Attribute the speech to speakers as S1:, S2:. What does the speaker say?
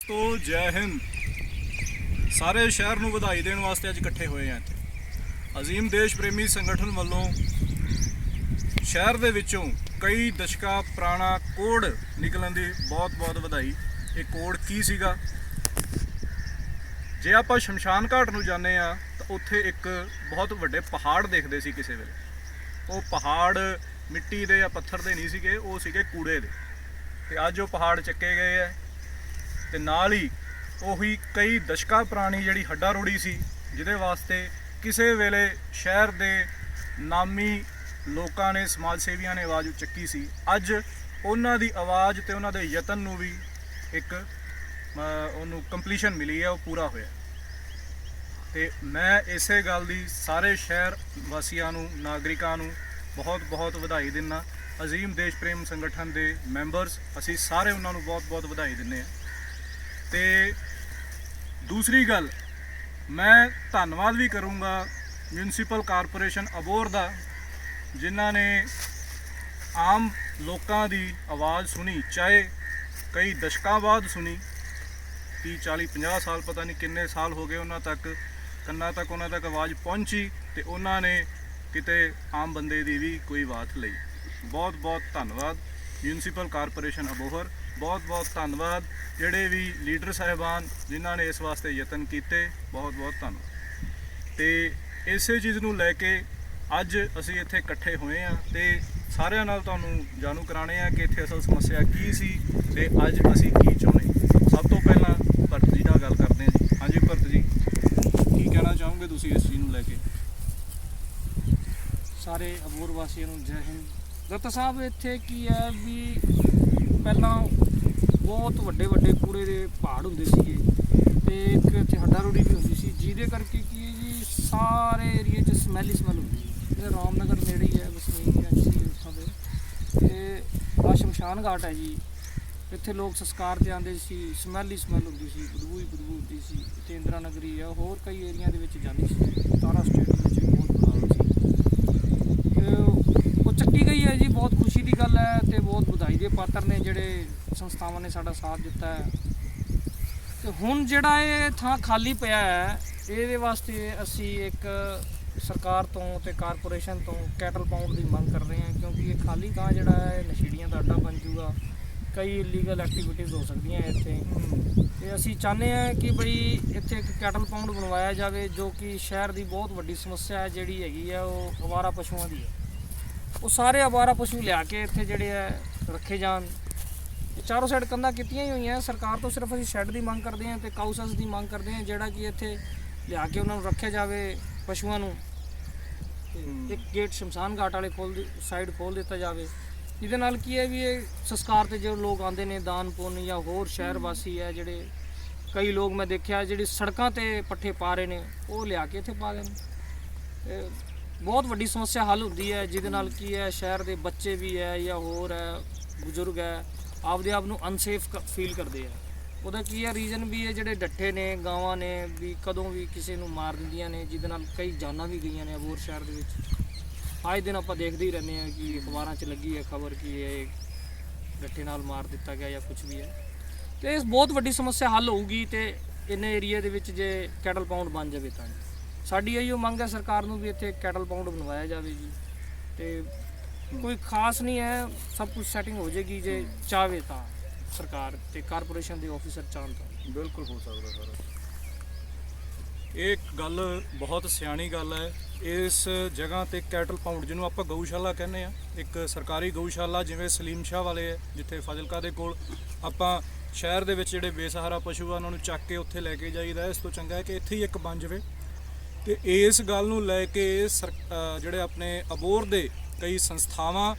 S1: ਤੋ ਜੈ ਹਿੰਦ। ਸਾਰੇ ਸ਼ਹਿਰ ਨੂੰ ਵਧਾਈ ਦੇਣ ਵਾਸਤੇ ਅੱਜ ਇਕੱਠੇ ਹੋਏ ਆ ਇੱਥੇ। ਅਜ਼ੀਮ ਦੇਸ਼ ਪ੍ਰੇਮੀ ਸੰਗਠਨ ਵੱਲੋਂ ਸ਼ਹਿਰ ਦੇ ਵਿੱਚੋਂ ਕਈ ਦਸ਼ਕਾਂ ਪੁਰਾਣਾ ਕੋਡ ਨਿਕਲਣ ਦੀ ਬਹੁਤ-ਬਹੁਤ ਵਧਾਈ। ਇਹ ਕੋਡ ਕੀ ਸੀਗਾ? ਜੇ ਆਪਾਂ ਸ਼ਮਸ਼ਾਨ ਘਾਟ ਨੂੰ ਜਾਂਦੇ ਆ ਤਾਂ ਉੱਥੇ ਇੱਕ ਬਹੁਤ ਵੱਡੇ ਪਹਾੜ ਦੇਖਦੇ ਸੀ ਕਿਸੇ ਵੇਲੇ। ਉਹ ਪਹਾੜ ਮਿੱਟੀ ਦੇ ਜਾਂ ਪੱਥਰ ਦੇ ਨਹੀਂ ਸੀਗੇ, ਉਹ ਸੀਗੇ ਕੂੜੇ ਦੇ। ਤੇ ਅੱਜ ਉਹ ਪਹਾੜ ਚੱਕੇ ਗਏ ਆ। ਤੇ ਨਾਲ ਹੀ ਉਹੀ ਕਈ ਦਸ਼ਕਾਂ ਪੁਰਾਣੀ ਜਿਹੜੀ ਹੱਡਾ ਰੋੜੀ ਸੀ, ਜਿਹਦੇ ਵਾਸਤੇ ਕਿਸੇ ਵੇਲੇ ਸ਼ਹਿਰ ਦੇ ਨਾਮੀ ਲੋਕਾਂ ਨੇ, ਸਮਾਜ ਸੇਵੀਆਂ ਨੇ ਆਵਾਜ਼ ਚੱਕੀ ਸੀ। ਅੱਜ ਉਹਨਾਂ ਦੀ ਆਵਾਜ਼ ਤੇ ਉਹਨਾਂ ਦੇ ਯਤਨ ਨੂੰ ਵੀ ਇੱਕ ਉਹਨੂੰ ਕੰਪਲੀਸ਼ਨ ਮਿਲੀ ਹੈ, ਉਹ ਪੂਰਾ ਹੋਇਆ। ਤੇ ਮੈਂ ਇਸੇ ਗੱਲ ਦੀ ਸਾਰੇ ਸ਼ਹਿਰ ਵਾਸੀਆਂ ਨੂੰ, ਨਾਗਰਿਕਾਂ ਨੂੰ ਬਹੁਤ ਬਹੁਤ ਵਧਾਈ ਦਿੰਦਾ। ਅਜ਼ੀਮ ਦੇਸ਼ ਪ੍ਰੇਮ ਸੰਗਠਨ ਦੇ ਮੈਂਬਰਸ ਅਸੀਂ ਸਾਰੇ ਉਹਨਾਂ ਨੂੰ ਬਹੁਤ ਬਹੁਤ ਵਧਾਈ ਦਿੰਦੇ ਹਾਂ। ਤੇ ਦੂਸਰੀ ਗੱਲ, ਮੈਂ ਧੰਨਵਾਦ ਵੀ ਕਰੂੰਗਾ ਮਿਊਨਿਸਪਲ ਕਾਰਪੋਰੇਸ਼ਨ ਅਬੋਰ ਦਾ, ਜਿਨ੍ਹਾਂ ਨੇ ਆਮ ਲੋਕਾਂ ਦੀ ਆਵਾਜ਼ ਸੁਣੀ, ਚਾਹੇ ਕਈ ਦਸ਼ਕਾਂ ਬਾਅਦ ਸੁਣੀ 30 40 50 ਸਾਲ ਪਤਾ ਨਹੀਂ ਕਿੰਨੇ ਸਾਲ ਹੋ ਗਏ ਉਹਨਾਂ ਤੱਕ, ਕੰਨਾਂ ਤੱਕ ਉਹਨਾਂ ਤੱਕ ਆਵਾਜ਼ ਪਹੁੰਚੀ ਤੇ ਉਹਨਾਂ ਨੇ ਕਿਤੇ ਆਮ ਬੰਦੇ ਦੀ ਵੀ ਕੋਈ ਬਾਤ ਲਈ। ਬਹੁਤ ਬਹੁਤ ਧੰਨਵਾਦ ਮਿਊਨਿਸਪਲ ਕਾਰਪੋਰੇਸ਼ਨ ਅਬੋਹਰ। ਬਹੁਤ ਬਹੁਤ ਧੰਨਵਾਦ। ਜਿਹੜੇ ਵੀ ਲੀਡਰ ਸਾਹਿਬਾਨ ਜਿਨ੍ਹਾਂ ਨੇ ਇਸ ਵਾਸਤੇ ਯਤਨ ਕੀਤੇ, ਬਹੁਤ ਬਹੁਤ ਧੰਨਵਾਦ। ਤੇ ਇਸੇ ਚੀਜ਼ ਨੂੰ ਲੈ ਕੇ ਅੱਜ ਅਸੀਂ ਇੱਥੇ ਇਕੱਠੇ ਹੋਏ ਆ ਤੇ ਸਾਰਿਆਂ ਨਾਲ ਤੁਹਾਨੂੰ ਜਾਣੂ ਕਰਾਣੇ ਆ ਕਿ ਇੱਥੇ ਅਸਲ ਸਮੱਸਿਆ ਕੀ ਸੀ ਤੇ ਅੱਜ ਅਸੀਂ ਕੀ ਚਾਹੁੰਦੇ ਸਭ ਤੋਂ ਪਹਿਲਾਂ ਭਰਤ ਜੀ ਨਾਲ ਗੱਲ ਕਰਦੇ ਹਾਂ ਜੀ। ਹਾਂਜੀ ਭਰਤ ਜੀ, ਕੀ ਕਹਿਣਾ ਚਾਹੋਗੇ ਤੁਸੀਂ ਇਸ ਚੀਜ਼ ਨੂੰ ਲੈ ਕੇ?
S2: ਸਾਰੇ ਅਬੋਰ ਵਾਸੀਆਂ ਨੂੰ ਜੈ ਹਿੰਦ। ਦੱਤਾ ਸਾਹਿਬ, ਇੱਥੇ ਕੀ ਹੈ ਵੀ ਪਹਿਲਾਂ ਬਹੁਤ ਵੱਡੇ ਵੱਡੇ ਕੂੜੇ ਦੇ ਪਹਾੜ ਹੁੰਦੇ ਸੀਗੇ ਤੇ ਇੱਕ ਇੱਥੇ ਹੱਡਾ ਰੋੜੀ ਵੀ ਹੁੰਦੀ ਸੀ, ਜਿਹਦੇ ਕਰਕੇ ਕੀ ਹੈ ਜੀ, ਸਾਰੇ ਏਰੀਏ 'ਚ ਸਮੈਲ ਹੀ ਸਮੈਲ ਹੁੰਦੀ ਸੀ। ਇਹ ਰਾਮਨਗਰ ਨੇੜੇ ਹੀ ਹੈ, ਵਸਨੀਕ ਹੈ ਜੀ ਇੱਥੋਂ ਦੇ ਤੇ। ਆ ਸ਼ਮਸ਼ਾਨ ਘਾਟ ਹੈ ਜੀ। ਇੱਥੇ ਲੋਕ ਸੰਸਕਾਰ ਤੇ ਆਉਂਦੇ ਸੀ ਸਮੈਲ ਹੀ ਸਮੈਲ ਹੁੰਦੀ ਸੀ, ਬਦਬੂ ਹੀ ਬਦਬੂ ਹੁੰਦੀ ਸੀ। ਤੇ ਇੰਦਰਾ ਨਗਰੀ ਆ ਹੋਰ ਕਈ ਏਰੀਆ ਦੇ ਵਿੱਚ ਜਾਂਦੀ ਸੀ। ਤਾਰਾ ਸਟੇਟ ਵਿੱਚ ਬਹੁਤ ਬੁਰਾ ਸੀ। ਤੇ ਉਹ ਚੱਕੀ ਗਈ ਹੈ ਜੀ, ਬਹੁਤ ਤੇ ਬਹੁਤ ਵਧਾਈ ਦੇ ਪਾਤਰ ਨੇ ਜਿਹੜੇ ਸੰਸਥਾਵਾਂ ਨੇ ਸਾਡਾ ਸਾਥ ਦਿੱਤਾ ਹੈ। ਤੇ ਹੁਣ ਜਿਹੜਾ ਇਹ ਥਾਂ ਖਾਲੀ ਪਿਆ ਹੈ, ਇਹਦੇ ਵਾਸਤੇ ਅਸੀਂ ਇੱਕ ਸਰਕਾਰ ਤੋਂ ਤੇ ਕਾਰਪੋਰੇਸ਼ਨ ਤੋਂ ਕੈਟਲ ਪਾਉਂਡ ਦੀ ਮੰਗ ਕਰ ਰਹੇ ਹਾਂ, ਕਿਉਂਕਿ ਇਹ ਖਾਲੀ ਥਾਂ ਜਿਹੜਾ ਹੈ ਨਸ਼ੀੜੀਆਂ ਦਾ ਅੱਡਾ ਬਣ ਜੂਗਾ ਕਈ ਇਲੀਗਲ ਐਕਟੀਵਿਟੀਜ਼ ਹੋ ਸਕਦੀਆਂ ਇੱਥੇ। ਤੇ ਅਸੀਂ ਚਾਹੁੰਦੇ ਹਾਂ ਕਿ ਬਈ ਇੱਥੇ ਇੱਕ ਕੈਟਲ ਪਾਉਂਡ ਬਣਵਾਇਆ ਜਾਵੇ, ਜੋ ਕਿ ਸ਼ਹਿਰ ਦੀ ਬਹੁਤ ਵੱਡੀ ਸਮੱਸਿਆ ਹੈ, ਜਿਹੜੀ ਹੈਗੀ ਆ ਉਹ ਅਵਾਰਾ ਪਸ਼ੂਆਂ ਦੀ ਹੈ। ਉਹ ਸਾਰੇ ਅਵਾਰਾ ਪਸ਼ੂ ਲਿਆ ਕੇ ਇੱਥੇ ਜਿਹੜੇ ਆ ਰੱਖੇ ਜਾਣ। ਚਾਰੋਂ ਸਾਈਡ ਕੰਧਾਂ ਕੀਤੀਆਂ ਹੀ ਹੋਈਆਂ। ਸਰਕਾਰ ਤੋਂ ਸਿਰਫ ਅਸੀਂ ਸ਼ੈੱਡ ਦੀ ਮੰਗ ਕਰਦੇ ਹਾਂ ਤੇ ਕਾਊਸਸ ਦੀ ਮੰਗ ਕਰਦੇ ਹਾਂ ਜਿਹੜਾ ਕਿ ਇੱਥੇ ਲਿਆ ਕੇ ਉਹਨਾਂ ਨੂੰ ਰੱਖਿਆ ਜਾਵੇ ਪਸ਼ੂਆਂ ਨੂੰ। ਤੇ ਇੱਕ ਗੇਟ ਸ਼ਮਸ਼ਾਨ ਘਾਟ ਵਾਲੇ ਖੋਲ ਸਾਈਡ ਖੋਲ ਦਿੱਤਾ ਜਾਵੇ। ਜਿਹਦੇ ਨਾਲ ਕੀ ਹੈ ਵੀ ਇਹ ਸੰਸਕਾਰ ਤੇ ਜੋ ਲੋਕ ਆਉਂਦੇ ਨੇ ਦਾਨ ਪੁੰਨ ਜਾਂ ਹੋਰ ਸ਼ਹਿਰ ਵਾਸੀ ਹੈ ਜਿਹੜੇ ਕਈ ਲੋਕ ਮੈਂ ਦੇਖਿਆ ਜਿਹੜੀ ਸੜਕਾਂ ਤੇ ਪੱਠੇ ਪਾ ਰਹੇ ਨੇ ਉਹ ਲਿਆ ਕੇ ਇੱਥੇ ਪਾ ਦੇਣ ਤੇ ਬਹੁਤ ਵੱਡੀ ਸਮੱਸਿਆ ਹੱਲ ਹੁੰਦੀ ਹੈ, ਜਿਹਦੇ ਨਾਲ ਕੀ ਹੈ, ਸ਼ਹਿਰ ਦੇ ਬੱਚੇ ਵੀ ਹੈ ਜਾਂ ਹੋਰ ਹੈ, ਬਜ਼ੁਰਗ ਹੈ, ਆਪਦੇ ਆਪ ਨੂੰ ਅਨਸੇਫ ਫੀਲ ਕਰਦੇ ਆ। ਉਹਦਾ ਕੀ ਹੈ ਰੀਜ਼ਨ ਵੀ ਹੈ ਜਿਹੜੇ ਡੱਠੇ ਨੇ, ਗਾਵਾਂ ਨੇ ਵੀ ਕਦੋਂ ਵੀ ਕਿਸੇ ਨੂੰ ਮਾਰ ਦਿੰਦੀਆਂ ਨੇ, ਜਿਹਦੇ ਨਾਲ ਕਈ ਜਾਨਾਂ ਵੀ ਗਈਆਂ ਨੇ ਅਬੋਰ ਸ਼ਹਿਰ ਦੇ ਵਿੱਚ। ਆਏ ਦਿਨ ਆਪਾਂ ਦੇਖਦੇ ਹੀ ਰਹਿੰਦੇ ਆ ਕਿ ਅਖਬਾਰਾਂ 'ਚ ਲੱਗੀ ਹੈ ਖਬਰ ਕਿ ਇਹ ਡੱਠੇ ਨਾਲ ਮਾਰ ਦਿੱਤਾ ਗਿਆ ਜਾਂ ਕੁਝ ਵੀ ਹੈ। ਤੇ ਇਸ ਬਹੁਤ ਵੱਡੀ ਸਮੱਸਿਆ ਹੱਲ ਹੋਊਗੀ ਤੇ ਇੰਨੇ ਏਰੀਆ ਦੇ ਵਿੱਚ ਜੇ ਕੈਟਲ ਪਾਉਂਡ ਬਣ ਜਾਵੇ ਤਾਂ। ਸਾਡੀ ਇਹੋ ਮੰਗ ਹੈ ਸਰਕਾਰ ਨੂੰ ਵੀ ਇੱਥੇ ਕੈਟਲ ਪਾਉਂਡ ਬਣਵਾਇਆ ਜਾਵੇ ਜੀ। ਤੇ ਕੋਈ ਖਾਸ ਨਹੀਂ ਹੈ, ਸਭ ਕੁਝ ਸੈਟਿੰਗ ਹੋ ਜਾਏਗੀ ਜੇ ਚਾਹਵੇ ਤਾਂ ਸਰਕਾਰ ਤੇ ਕਾਰਪੋਰੇਸ਼ਨ ਦੇ ਆਫੀਸਰ ਚਾਹਣ ਤਾਂ।
S1: ਬਿਲਕੁਲ ਹੋ ਸਕਦਾ ਸਰ। ਇਹ ਗੱਲ ਬਹੁਤ ਸਿਆਣੀ ਗੱਲ ਹੈ। ਇਸ ਜਗ੍ਹਾ ਤੇ ਕੈਟਲ ਪਾਉਂਡ ਜਿਹਨੂੰ ਆਪਾਂ ਗਊਸ਼ਾਲਾ ਕਹਿੰਦੇ ਆ ਇੱਕ ਸਰਕਾਰੀ ਗਊਸ਼ਾਲਾ ਜਿਵੇਂ ਸਲੀਮ ਸ਼ਾਹ ਵਾਲੇ ਹੈ, ਜਿੱਥੇ ਫਾਜ਼ਿਲਕਾ ਦੇ ਕੋਲ ਆਪਾਂ ਸ਼ਹਿਰ ਦੇ ਵਿੱਚ ਜਿਹੜੇ ਬੇਸਹਾਰਾ ਪਸ਼ੂ ਆ, ਉਹਨਾਂ ਨੂੰ ਚੱਕ ਕੇ ਉੱਥੇ ਲੈ ਕੇ ਜਾਈਦਾ ਇਸ ਤੋਂ ਚੰਗਾ ਹੈ ਕਿ ਇੱਥੇ ਹੀ ਇੱਕ ਬਣ ਜਾਵੇ। ਤੇ ਇਸ ਗੱਲ ਨੂੰ ਲੈ ਕੇ ਸਰ- ਜਿਹੜੇ ਆਪਣੇ ਅਬੋਰ ਦੇ ਕਈ ਸੰਸਥਾਵਾਂ